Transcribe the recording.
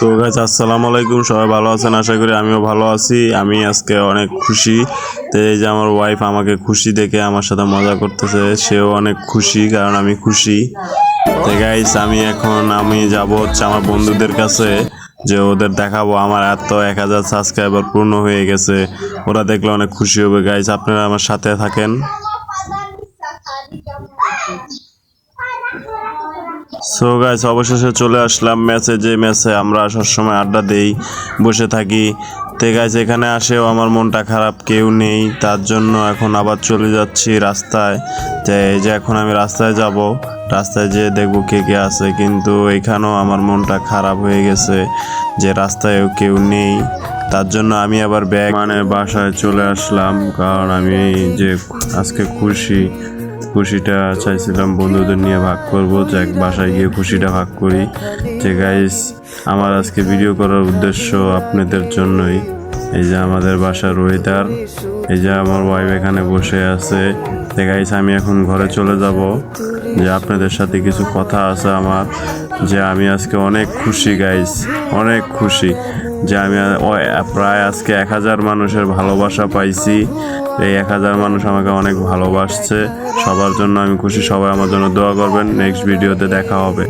তো গাছ আসসালামু আলাইকুম। সবাই ভালো আছেন? আশা করি আমিও ভালো আছি। আমি আজকে অনেক খুশি। তো এই যে আমার ওয়াইফ আমাকে খুশি দেখে আমার সাথে মজা করতেছে, সেও অনেক খুশি কারণ আমি খুশি। তো গাইস আমি এখন, আমি যাব হচ্ছে আমার বন্ধুদের কাছে, যে ওদের দেখাবো। আমার এত এক হাজার সাবস্ক্রাইবার পূর্ণ হয়ে গেছে। ওরা দেখলে অনেক খুশি হবে। গাইস আপনারা আমার সাথে থাকেন। সো গাইস অবশেষে চলে আসলাম ম্যাচে যে ম্যাচে আমরা সবসময় আড্ডা দেই, বসে থাকি। তে গাইস এখানে আসেও আমার মনটা খারাপ, কেউ নেই। তার জন্য এখন আবার চলে যাচ্ছি রাস্তায়। যে এই যে এখন আমি রাস্তায় যাব, রাস্তায় যেয়ে দেখব কে কে আছে। কিন্তু এখানেও আমার মনটা খারাপ হয়ে গেছে যে রাস্তায়ও কেউ নেই। তার জন্য আমি আবার ব্যাগ মানে বাসায় চলে আসলাম, কারণ আমি যে আজকে খুশি। খুশিটা চাইছিলাম বন্ধুদের নিয়ে ভাগ করব, যে এক বাসায় গিয়ে খুশিটা ভাগ করি। যে গাইস আমার আজকে ভিডিও করার উদ্দেশ্য আপনাদের জন্যই। এই যে আমাদের বাসার ওয়েদার এই যে আমার ওয়াইফ এখানে বসে আছে। গাইস আমি এখন ঘরে চলে যাব। যে আপনাদের সাথে কিছু কথা আছে আমার, যে আমি আজকে অনেক খুশি গাইস অনেক খুশি। যে আমি প্রায় আজকে এক হাজার মানুষের ভালোবাসা পাইছি। এই এক হাজার মানুষ আমাকে অনেক ভালোবাসছে। সবার জন্য আমি খুশি, সবাই আমার জন্য দোয়া করবেন। নেক্সট ভিডিওতে দেখা হবে।